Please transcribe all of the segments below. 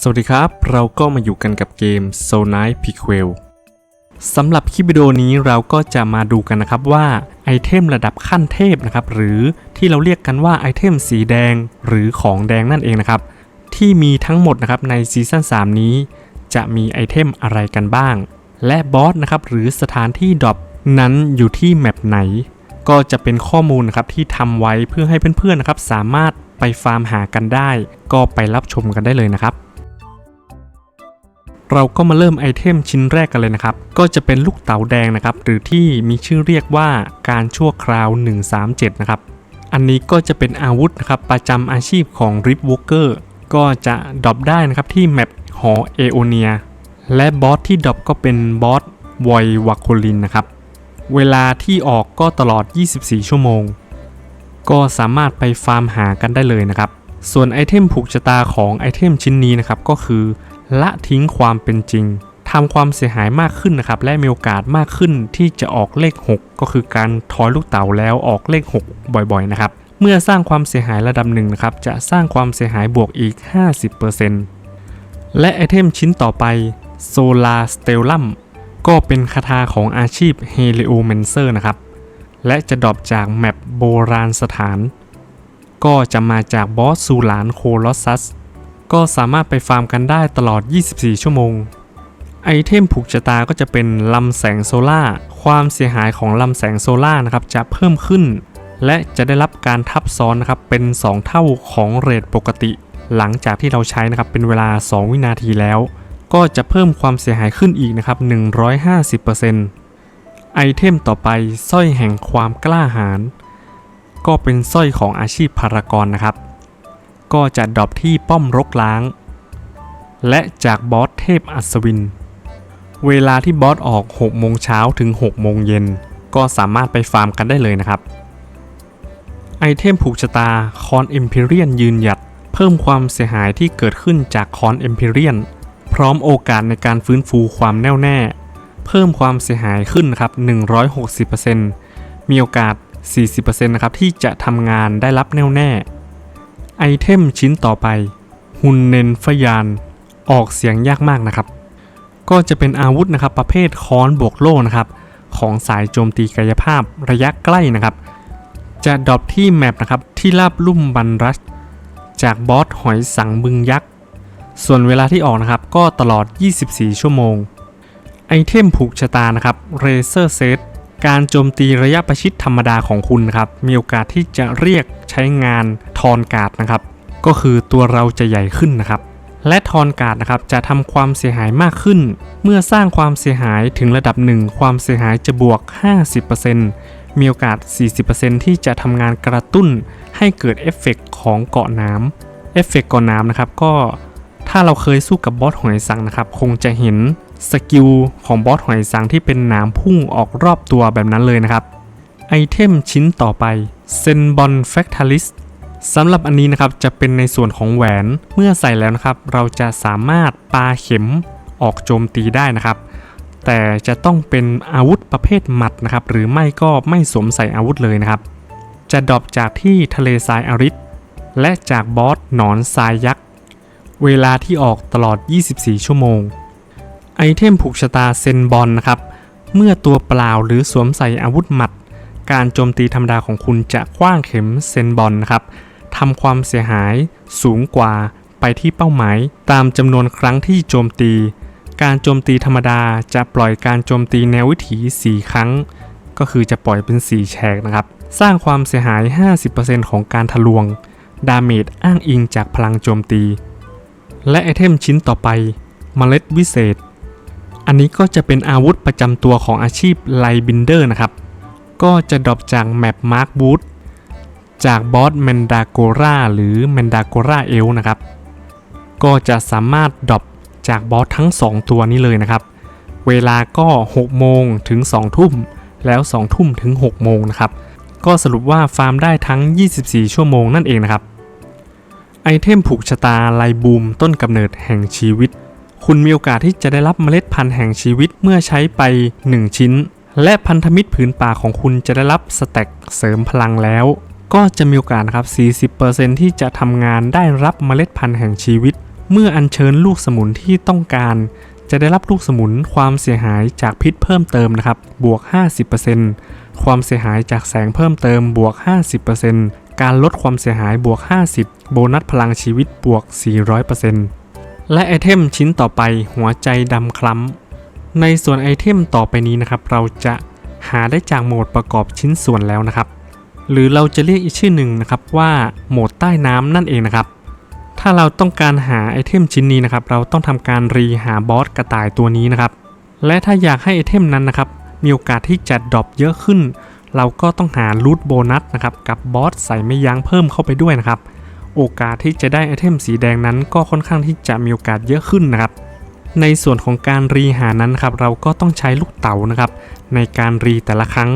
สวัสดีครับ เราก็มาอยู่กันกับเกม Soul Knight Prequel สำหรับคลิปวิดีโอนี้เราก็จะมาดูกันนะครับว่าไอเทมระดับขั้นเทพนะครับ หรือที่เราเรียกกันว่าไอเทมสีแดงหรือของแดงนั่นเองนะครับ ที่มีทั้งหมดนะครับในซีซั่น3 นี้ จะมีไอเทมอะไรกันบ้าง และบอสนะครับหรือสถานที่ดรอปนั้นอยู่ที่แมปไหน ก็จะเป็นข้อมูลนะครับที่ทำไว้เพื่อให้เพื่อนๆนะครับสามารถไปฟาร์มหากันได้ ก็ไปรับชมกันได้เลยนะครับ เราก็มาเริ่มไอเทมชิ้นแรกกันเลยนะครับ ก็จะเป็นลูกเต๋าแดงนะครับ หรือที่มีชื่อเรียกว่าการชั่วคราว 137 นะครับ อันนี้ก็จะเป็นอาวุธนะครับ ประจำอาชีพของ r i p Walker ก็จะดรอปได้นะครับที่แมปหอเอโอเนีย และบอสที่ดรอปก็เป็นบอสวอยวาโคลินนะครับ เวลาที่ออกก็ตลอด 24 ชั่วโมง ก็สามารถไปฟาร์มหากันได้เลยนะครับ ส่วนไอเทมผูกชะตาของไอเทมชิ้นนี้นะครับก็คือ ละทิ้งความเป็นจริงทำความเสียหายมากขึ้นนะครับ และมีโอกาสมากขึ้นที่จะออกเลข 6 ก็คือการทอยลูกเต๋าแล้วออกเลข 6 บ่อยๆนะครับ เมื่อสร้างความเสียหายระดับหนึ่งนะครับ จะสร้างความเสียหายบวกอีก 50%และไอเทมชิ้นต่อไป Solar Stellum ก็เป็นคาถาของอาชีพ Heliomancer นะครับ และจะดรอปจากแมปโบราณสถาน ก็จะมาจากบอสซูลานโคลอสซัส ก็สามารถไปฟาร์มกันได้ตลอด 24 ชั่วโมง ไอเทมผูกชะตาก็จะเป็นลำแสงโซล่า ความเสียหายของลำแสงโซล่านะครับจะเพิ่มขึ้น และจะได้รับการทับซ้อนนะครับเป็น 2 เท่าของเรทปกติ หลังจากที่เราใช้นะครับเป็นเวลา 2 วินาทีแล้ว ก็จะเพิ่มความเสียหายขึ้นอีกนะครับ 150%ไอเทมต่อไปสร้อยแห่งความกล้าหาญก็เป็นสร้อยของอาชีพพารากอนนะครับ ก็จะดรอปที่ป้อมรกล้าง และจากบอสเทพอัศวิน เวลาที่บอสออก 6 โมงเช้าถึง 6 โมงเย็น ก็สามารถไปฟาร์มกันได้เลยนะครับ ไอเทมผูกชะตาคอนเอมเพเรียนยืนหยัด เพิ่มความเสียหายที่เกิดขึ้นจากคอนเอมเพเรียนพร้อมโอกาสในการฟื้นฟูความแน่วแน่ เพิ่มความเสียหายขึ้นนะครับ 160%มีโอกาส 40%นะครับที่จะทำงานได้รับแน่วแน่ ไอเทมชิ้นต่อไป ฮุนเนนฟยาน ออกเสียงยากมากนะครับ ก็จะเป็นอาวุธนะครับประเภทค้อนบวกโล่นะครับ ของสายโจมตีกายภาพระยะใกล้นะครับ จะดรอปที่แมปนะครับ ที่ราบลุ่มบันรัชจากบอสหอยสังบึงยักษ์ ส่วนเวลาที่ออกนะครับ ก็ตลอด 24 ชั่วโมง ไอเทมผูกชะตานะครับเรเซอร์เซต การโจมตีระยะประชิดธรรมดาของคุณครับ มีโอกาสที่จะเรียกใช้งานทอนการ์ดนะครับ ก็คือตัวเราจะใหญ่ขึ้นนะครับ และทอนการ์ดนะครับจะทำความเสียหายมากขึ้น เมื่อสร้างความเสียหายถึงระดับหนึ่งความเสียหายจะบวก 50%มีโอกาส 40%ที่จะทำงานกระตุ้นให้เกิดเอฟเฟกต์ของเกาะน้ำเอฟเฟกต์เกาะน้ำนะครับก็ถ้าเราเคยสู้กับบอสหอยสังนะครับ คงจะเห็น สกิลของบอสหอยสังที่เป็นหนามพุ่งออกรอบตัวแบบนั้นเลยนะครับ ไอเทมชิ้นต่อไปเซนบอนแฟคท a ลิสสำหรับอันนี้นะครับจะเป็นในส่วนของแหวนเมื่อใส่แล้วนะครับ เราจะสามารถปาเข็มออกโจมตีได้นะครับ แต่จะต้องเป็นอาวุธประเภทหมัดนะครับ หรือไม่ก็ไม่สวมใส่อาวุธเลยนะครับ จะดรอปจากที่ทะเลทรายอาริสและจากบอสหนอนทรายยักษ์เวลาที่ออกตลอด 24 ชั่วโมง ไอเทมผูกชะตาเซนบอลนะครับ เมื่อตัวเปล่าหรือสวมใส่อาวุธหมัด การโจมตีธรรมดาของคุณจะคว้างเข็มเซนบอลนะครับทำความเสียหายสูงกว่าไปที่เป้าหมายตามจำนวนครั้งที่โจมตี การโจมตีธรรมดาจะปล่อยการโจมตีแนววิถี 4 ครั้ง ก็คือจะปล่อยเป็น 4 แฉกนะครับ สร้างความเสียหาย 50%ของการทะลวง ดาเมจอ้างอิงจากพลังโจมตี และไอเทมชิ้นต่อไปเมล็ดวิเศษ อันนี้ก็จะเป็นอาวุธประจำตัวของอาชีพไลบินเดอร์นะครับ ก็จะดรอปจากแมปมาร์คบูธจากบอสแมนดาโกราหรือแมนดาโกราเอลนะครับ ก็จะสามารถดรอปจากบอสทั้ง 2 ตัวนี้เลยนะครับ เวลาก็ 6 โมงถึง 2 ทุ่ม แล้ว 2 ทุ่มถึง 6 โมงนะครับ ก็สรุปว่าฟาร์มได้ทั้ง 24 ชั่วโมงนั่นเองนะครับ ไอเทมผูกชะตาไลบูมต้นกำเนิดแห่งชีวิต คุณมีโอกาสที่จะได้รับเมล็ดพันธุ์แห่งชีวิตเมื่อใช้ไป 1 ชิ้น และพันธมิตรผืนป่าของคุณจะได้รับสแต็กเสริมพลังแล้ว ก็จะมีโอกาสครับ 40%ที่จะทำงานได้รับเมล็ดพันธุ์แห่งชีวิต เมื่ออัญเชิญลูกสมุนที่ต้องการ จะได้รับลูกสมุนความเสียหายจากพิษเพิ่มเติมนะครับ บวก 50%ความเสียหายจากแสงเพิ่มเติมบวก 50%การลดความเสียหายบวก 50 โบนัสพลังชีวิตบวก 400% และไอเทมชิ้นต่อไปหัวใจดำคล้ำ ในส่วนไอเทมต่อไปนี้นะครับ เราจะหาได้จากโหมดประกอบชิ้นส่วนแล้วนะครับ หรือเราจะเรียกอีกชื่อหนึ่งนะครับว่าโหมดใต้น้ำนั่นเองนะครับ ถ้าเราต้องการหาไอเทมชิ้นนี้นะครับ เราต้องทำการรีหาบอสกระต่ายตัวนี้นะครับ และถ้าอยากให้ไอเทมนั้นนะครับ มีโอกาสที่จะดรอปเยอะขึ้น เราก็ต้องหารูทโบนัสนะครับกับบอสใส่ไม่ยั้งเพิ่มเข้าไปด้วยนะครับ โอกาสที่จะได้ไอเทมสีแดงนั้นก็ค่อนข้างที่จะมีโอกาสเยอะขึ้นนะครับในส่วนของการรีหานั้นครับเราก็ต้องใช้ลูกเต๋านะครับ ในการรีแต่ละครั้ง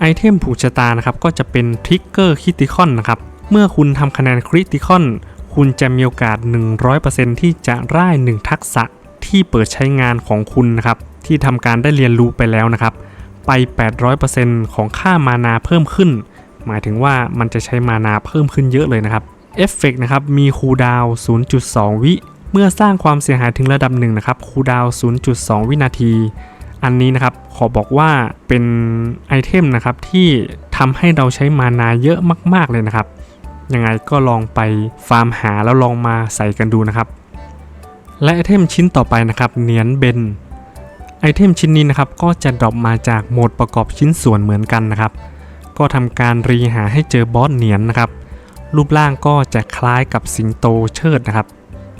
ไอเทมผูกชะตานะครับก็จะเป็นทริกเกอร์คิติคอนนะครับเมื่อคุณทำคะแนนคริติคอนคุณจะมีโอกาส 100%ที่จะร่าย 1 ทักษะที่เปิดใช้งานของคุณนะครับที่ทำการได้เรียนรู้ไปแล้วนะครับ ไป 800%ของค่ามานาเพิ่มขึ้น หมายถึงว่ามันจะใช้มานาเพิ่มขึ้นเยอะเลยนะครับ เอฟเฟกนะครับมีคูลดาวน์0.2 วิ เมื่อสร้างความเสียหายถึงระดับหนึ่งนะครับคูลดาวน์0.2 วินาที อันนี้นะครับขอบอกว่าเป็นไอเทมนะครับที่ทำให้เราใช้มานาเยอะมาก ๆ เลยนะครับ ยังไงก็ลองไปฟาร์มหาแล้วลองมาใส่กันดูนะครับ และไอเทมชิ้นต่อไปนะครับเนียนเบนไอเทมชิ้นนี้นะครับก็จะดรอปมาจากโหมดประกอบชิ้นส่วนเหมือนกันนะครับ ก็ทำการรีหาให้เจอบอสเนียนนะครับ รูปร่างก็จะคล้ายกับสิงโตเชิดนะครับ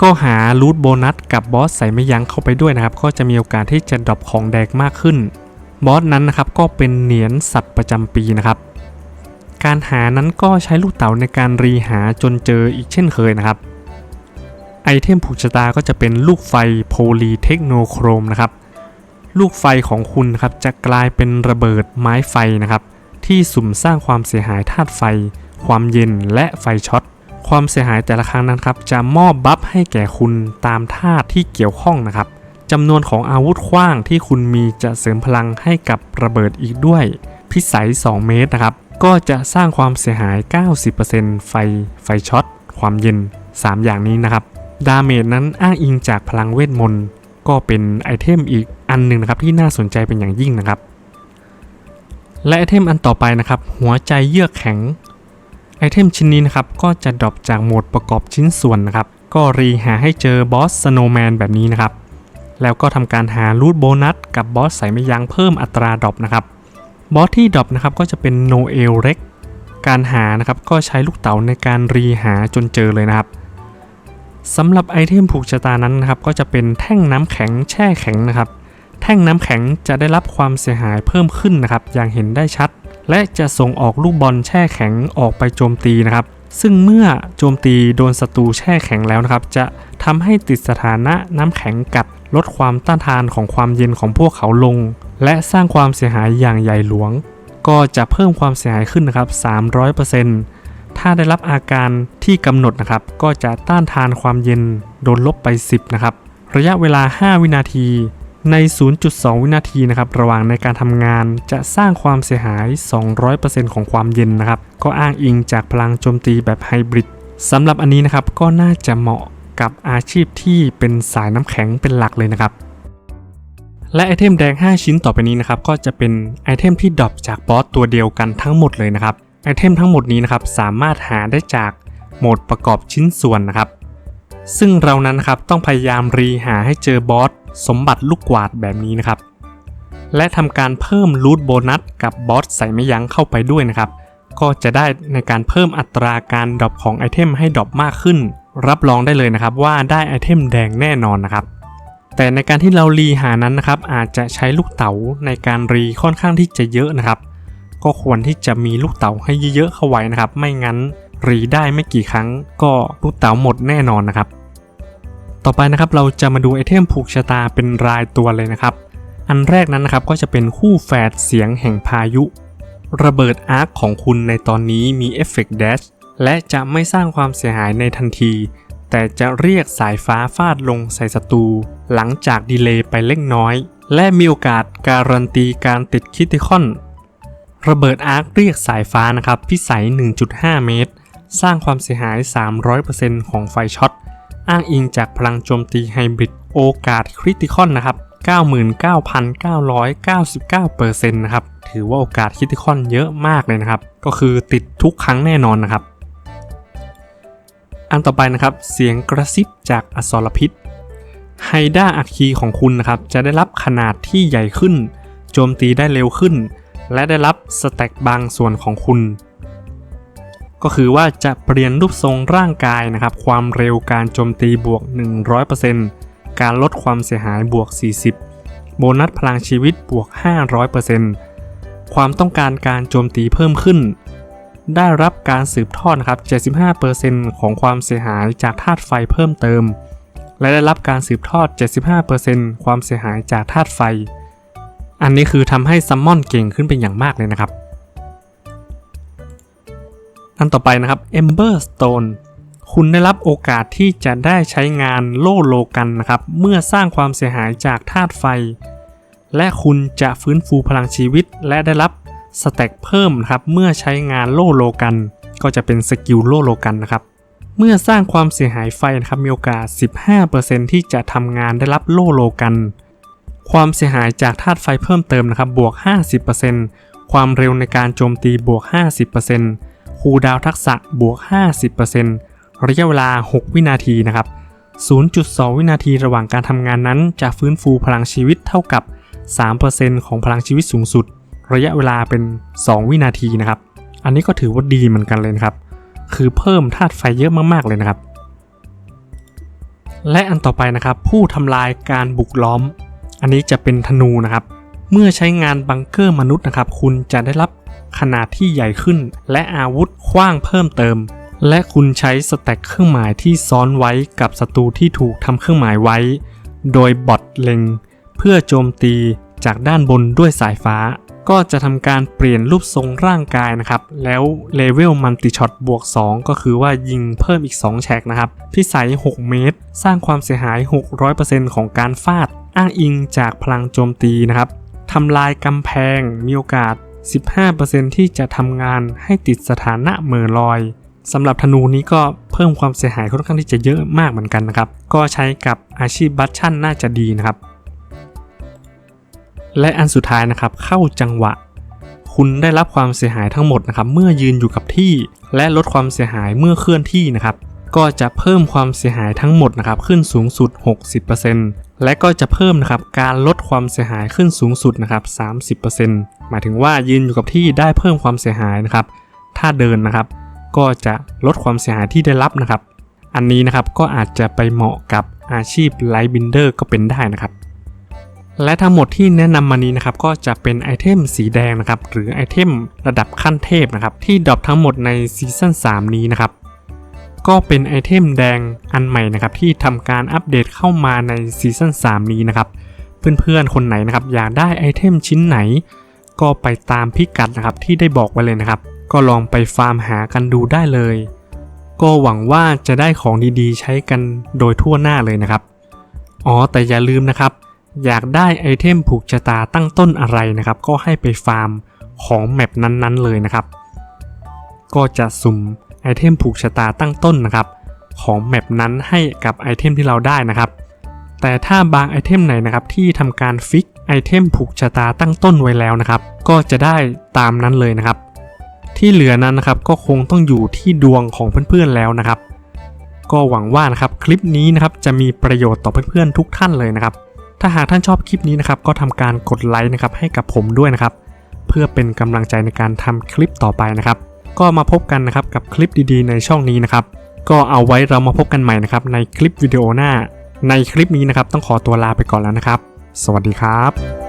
ก็หารูทโบนัสกับบอสใส่ไม่ยั้งเข้าไปด้วยนะครับ ก็จะมีโอกาสที่จะดรอปของแดงมากขึ้น บอสนั้นนะครับก็เป็นเหรียญสัตว์ประจำปีนะครับ การหานั้นก็ใช้ลูกเต๋าในการรีหาจนเจออีกเช่นเคยนะครับไอเทมผูกชะตาก็จะเป็นลูกไฟโพลีเทคโนโครมนะครับลูกไฟของคุณครับจะกลายเป็นระเบิดไม้ไฟนะครับ ที่สุ่มสร้างความเสียหายธาตุไฟ ความเย็นและไฟช็อตความเสียหายแต่ละครั้งนั้นครับจะมอบบัฟให้แก่คุณตามธาตุที่เกี่ยวข้องนะครับจำนวนของอาวุธขว้างที่คุณมีจะเสริมพลังให้กับระเบิดอีกด้วย พิสัย 2 เมตรนะครับ ก็จะสร้างความเสียหาย 90%ไฟไฟช็อต ความเย็น 3 อย่างนี้นะครับ ดาเมจนั้นอ้างอิงจากพลังเวทมนต์ ก็เป็นไอเทมอีกอันหนึ่งนะครับที่น่าสนใจเป็นอย่างยิ่งนะครับ และไอเทมอันต่อไปนะครับ หัวใจเยือกแข็ง ไอเทมชิ้นนี้นะครับ ก็จะดรอปจากโหมดประกอบชิ้นส่วนนะครับ ก็รีหาให้เจอบอสสโนว์แมนแบบนี้นะครับ แล้วก็ทำการหารูทโบนัสกับบอสใส่ไม่ยั้งเพิ่มอัตราดรอปนะครับ บอสที่ดรอปนะครับก็จะเป็นโนเอลเร็กการหานะครับก็ใช้ลูกเต๋าในการรีหาจนเจอเลยนะครับสำหรับไอเทมผูกชะตานั้นนะครับ ก็จะเป็นแท่งน้ำแข็งแช่แข็งนะครับ แท่งน้ำแข็งจะได้รับความเสียหายเพิ่มขึ้นนะครับ อย่างเห็นได้ชัด และจะส่งออกลูกบอลแช่แข็งออกไปโจมตีนะครับ ซึ่งเมื่อโจมตีโดนศัตรูแช่แข็งแล้วนะครับ จะทำให้ติดสถานะน้ำแข็งกัดลดความต้านทานของความเย็นของพวกเขาลง และสร้างความเสียหายอย่างใหญ่หลวง ก็จะเพิ่มความเสียหายขึ้นนะครับ 300%ถ้าได้รับอาการที่กำหนดนะครับ ก็จะต้านทานความเย็นโดนลบไป 10 นะครับ ระยะเวลา 5 วินาที ใน 0.2 วินาทีนะครับระหว่างในการทำงานจะสร้างความเสียหาย 200%ของความเย็นนะครับก็อ้างอิงจากพลังโจมตีแบบไฮบริดสำหรับอันนี้นะครับก็น่าจะเหมาะกับอาชีพที่เป็นสายน้ำแข็งเป็นหลักเลยนะครับ และไอเทมแดง 5 ชิ้นต่อไปนี้นะครับก็จะเป็นไอเทมที่ดรอปจากบอสตัวเดียวกันทั้งหมดเลยนะครับไอเทมทั้งหมดนี้นะครับสามารถหาได้จากโหมดประกอบชิ้นส่วนนะครับ ซึ่งเรานั้นนครับต้องพยายามรีหาให้เจอบอส สมบัติลูกกวาดแบบนี้นะครับ และทำการเพิ่มรูทโบนัสกับบอสใส่ไม่ยั้งเข้าไปด้วยนะครับ ก็จะได้ในการเพิ่มอัตราการดรอปของไอเทมให้ดรอปมากขึ้น รับรองได้เลยนะครับว่าได้ไอเทมแดงแน่นอนนะครับ แต่ในการที่เรารีหานั้นนะครับอาจจะใช้ลูกเต๋าในการรีค่อนข้างที่จะเยอะนะครับ ก็ควรที่จะมีลูกเต๋าให้เยอะๆเข้าไว้นะครับ ไม่งั้นรีได้ไม่กี่ครั้งก็ลูกเต๋าหมดแน่นอนนะครับ ต่อไปนะครับเราจะมาดูไอเทมผูกชะตาเป็นรายตัวเลยนะครับ อันแรกนั้นนะครับก็จะเป็นคู่แฝดเสียงแห่งพายุ ระเบิดอาร์คของคุณในตอนนี้มีเอฟเฟกต์แดชและจะไม่สร้างความเสียหายในทันที แต่จะเรียกสายฟ้าฟาดลงใส่ศัตรูหลังจากดีเลย์ไปเล็กน้อย และมีโอกาสการันตีการติดคิติคอน ระเบิดอาร์คเรียกสายฟ้านะครับพิสัย 1.5 เมตร สร้างความเสียหาย 300%ของไฟช็อต อ้างอิงจากพลังโจมตีไฮบริดโอกาสคริติคอนนะครับ 99,999%นะครับ ถือว่าโอกาสคริติคอนเยอะมากเลยนะครับ ก็คือติดทุกครั้งแน่นอนนะครับ อันต่อไปนะครับ เสียงกระซิบจากอสรพิษไฮด้าอัคคีของคุณนะครับ จะได้รับขนาดที่ใหญ่ขึ้น โจมตีได้เร็วขึ้น และได้รับสแต็กบางส่วนของคุณ ก็คือว่าจะเปลี่ยนรูปทรงร่างกายนะครับ ความเร็วการโจมตีบวก 100%การลดความเสียหายบวก 40 โบนัสพลังชีวิตบวก 500%ความต้องการการโจมตีเพิ่มขึ้น ได้รับการสืบทอดนะครับ 75%ของความเสียหายจากธาตุไฟเพิ่มเติม และได้รับการสืบทอด 75%ความเสียหายจากธาตุไฟ อันนี้คือทำให้ซัมมอนเก่งขึ้นเป็นอย่างมากเลยนะครับ อันต่อไปนะครับ Ember Stone คุณได้รับโอกาสที่จะได้ใช้งานโล่โลกันนะครับ เมื่อสร้างความเสียหายจากธาตุไฟ และคุณจะฟื้นฟูพลังชีวิต และได้รับสแต็กเพิ่มครับเมื่อใช้งานโล่โลกัน ก็จะเป็นสกิลโล่โลกันนะครับ เมื่อสร้างความเสียหายไฟนะครับมีโอกาส 15%ที่จะทำงานได้รับโล่โลกัน ความเสียหายจากธาตุไฟเพิ่มเติมนะครับบวก 50%ความเร็วในการโจมตีบวก 50% คูดาวทักษะบวก 50%ระยะเวลา 6 วินาทีนะครับ 0.2 วินาทีระหว่างการทำงานนั้น จะฟื้นฟูพลังชีวิตเท่ากับ 3%ของพลังชีวิตสูงสุด ระยะเวลาเป็น 2 วินาทีนะครับ อันนี้ก็ถือว่าดีเหมือนกันเลยครับ คือเพิ่มธาตุไฟเยอะมากๆเลยนะครับ และอันต่อไปนะครับ ผู้ทำลายการบุกล้อม อันนี้จะเป็นธนูนะครับ เมื่อใช้งานบังเกอร์มนุษย์นะครับ คุณจะได้รับ ขนาดที่ใหญ่ขึ้น และอาวุธขว้างเพิ่มเติม และคุณใช้สแต็กเครื่องหมายที่ซ้อนไว้กับศัตรูที่ถูกทำเครื่องหมายไว้ โดยบอทเล็ง เพื่อโจมตีจากด้านบนด้วยสายฟ้า ก็จะทำการเปลี่ยนรูปทรงร่างกายนะครับ แล้วเลเวลมัลติช็อตบวก 2 ก็คือว่ายิงเพิ่มอีก 2 แฉกนะครับพิสัย 6 เมตร สร้างความเสียหาย 600%ของการฟาด อ้างอิงจากพลังโจมตีนะครับทำลายกำแพงมีโอกาส 15%ที่จะทำงานให้ติดสถานะเหม่อลอยสำหรับธนูนี้ก็เพิ่มความเสียหายค่อนข้างที่จะเยอะมากเหมือนกันนะครับ ก็ใช้กับอาชีพบัตชั่นน่าจะดีนะครับ และอันสุดท้ายนะครับเข้าจังหวะ คุณได้รับความเสียหายทั้งหมดนะครับ เมื่อยืนอยู่กับที่ และลดความเสียหายเมื่อเคลื่อนที่นะครับ ก็จะเพิ่มความเสียหายทั้งหมดนะครับขึ้นสูงสุด 60%และก็จะเพิ่มนะครับการลดความเสียหายขึ้นสูงสุดนะครับ30%หมายถึงว่ายืนอยู่กับที่ได้เพิ่มความเสียหายนะครับ ถ้าเดินนะครับ ก็จะลดความเสียหายที่ได้รับนะครับ อันนี้นะครับก็อาจจะไปเหมาะกับอาชีพไลท์บินเดอร์ก็เป็นได้นะครับ และทั้งหมดที่แนะนำมานี้นะครับก็จะเป็นไอเทมสีแดงนะครับหรือไอเทมระดับขั้นเทพนะครับที่ดรอปทั้งหมดในซีซั่น3นี้นะครับ ก็เป็นไอเทมแดงอันใหม่นะครับที่ทำการอัปเดตเข้ามาในซีซั่น3 นี้นะครับ เพื่อนๆคนไหนนะครับอยากได้ไอเทมชิ้นไหน ก็ไปตามพิกัดนะครับที่ได้บอกไว้เลยนะครับ ก็ลองไปฟาร์มหากันดูได้เลย ก็หวังว่าจะได้ของดีๆ ใช้กันโดยทั่วหน้าเลยนะครับ อ๋อแต่อย่าลืมนะครับ อยากได้ไอเทมผูกชะตาตั้งต้นอะไรนะครับ ก็ให้ไปฟาร์มของแมปนั้นๆเลยนะครับ ก็จะสุ่ม เทมผูกชะตาตั้งต้นนะครับ ของแมปนั้นให้กับไอเทมที่เราได้นะครับ แต่ถ้าบางไอเทมไหนนะครับที่ทำการฟิกไอเทมผูกชะตาตั้งต้นไว้แล้วนะครับ ก็จะได้ตามนั้นเลยนะครับ ที่เหลือนั้นนะครับก็คงต้องอยู่ที่ดวงของเพื่อนๆแล้วนะครับ ก็หวังว่านะครับคลิปนี้นะครับจะมีประโยชน์ต่อเพื่อนๆทุกท่านเลยนะครับ ถ้าหากท่านชอบคลิปนี้นะครับก็ทำการกดไลค์นะครับให้กับผมด้วยนะครับ เพื่อเป็นกำลังใจในการทำคลิปต่อไปนะครับ ก็มาพบกันนะครับกับคลิปดีๆ ในช่องนี้นะครับ ก็เอาไว้เรามาพบกันใหม่นะครับในคลิปวิดีโอหน้า ในคลิปนี้นะครับต้องขอตัวลาไปก่อนแล้วนะครับ สวัสดีครับ